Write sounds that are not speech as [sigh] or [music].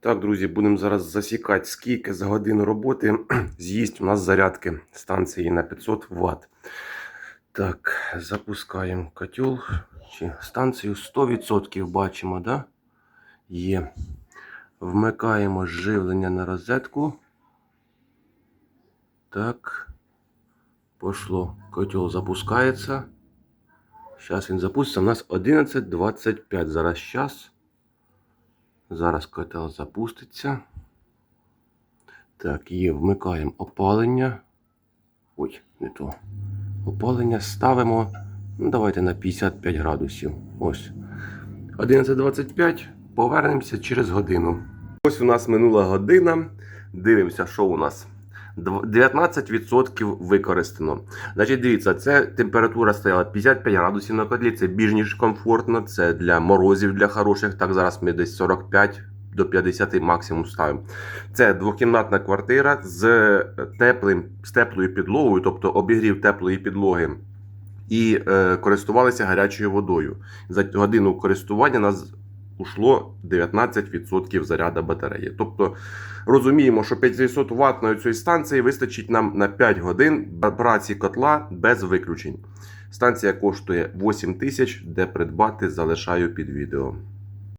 Так, друзі, будемо зараз засікати, скільки за годину роботи [clears throat] з'їсть у нас зарядки станції на 500 Вт. Так, запускаємо котел чи станцію 100% бачимо, да? Є. Вмикаємо живлення на розетку. Так. Пошло. Котел запускається. Зараз він запуститься. У нас 11.25. Зараз час. Зараз котел запуститься. Так, є, вмикаємо опалення. Ой, не то. Опалення ставимо. Ну, давайте на 55 градусів. Ось. 11.25. Повернемося через годину. Ось у нас минула година. Дивимося, що у нас. Дв- 19% використано. Значить, дивіться, це температура стояла 55 градусів на котлі, це більш ніж комфортно, це для морозів, для хороших. Так, зараз ми десь 45 до 50 максимум ставимо. Це двокімнатна квартира з теплим, з теплою підлогою, тобто обігрів теплої підлоги. І е, користувалися гарячою водою. За годину користування нас ушло 19% заряду батареї. Тобто розуміємо, що 500 Вт цієї станції вистачить нам на 5 годин праці котла без виключень. Станція коштує 8 тисяч, де придбати залишаю під відео.